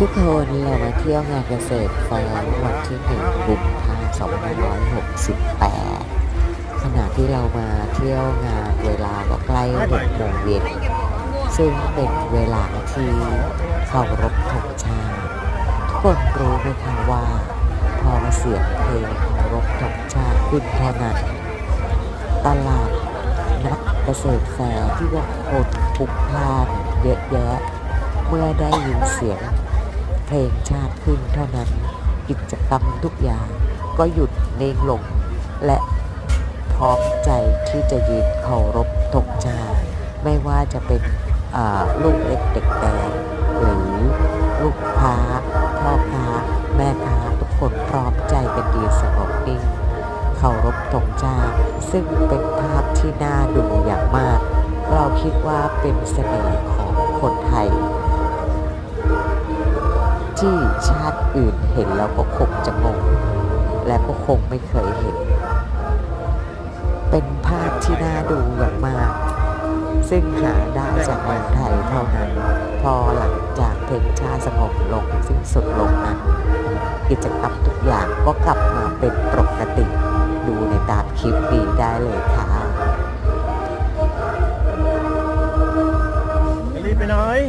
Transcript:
ทุกคนเรามาเที่ยวงานเกษตรแฟร์วันที่หนึ่งกุมภาพันธ์2568 ขณะที่เรามาเที่ยวงานเวลาก็ใกล้หกโมงเย็นซึ่งเป็นเวลาที่เคารพธงชาติทุกคนรู้ไหมคะว่า พอเสียงเพลงเคารพธงชาติขึ้นเท่านั้นตลาดนัดเกษตรแฟร์ที่ว่าคนพลุกพล่านเยอะแยะเมื่อได้ยินเสียง ลงชาติขึ้นเท่านั้น กิจกรรมทุกอย่างก็หยุดนิ่งลง และพร้อมใจที่จะยืนเคารพธงชาติไม่ว่าจะเป็นลูกเล็กเด็กแดงหรือลูกค้าพ่อค้าแม่ค้าทุกคนพร้อมใจกันยืนสงบนิ่งเคารพธงชาติซึ่งเป็นภาพที่น่าดูอย่างมาก เราคิดว่าเป็นเสน่ห์ของคนไทย ที่ชาติอื่นเห็นแล้วก็คงจะงง และก็คงไม่เคยเห็น เป็นภาพที่น่าดูอย่างมาก ซึ่งหาได้จากเมืองไทยเท่านั้น พอหลังจากเพลงชาสงบลงสิ้นสุดลงนั้นกิจกรรมทุกอย่างก็กลับมาเป็นปกติ ดูในตามคลิปนี้ได้เลยค่ะรีบไปหน่อย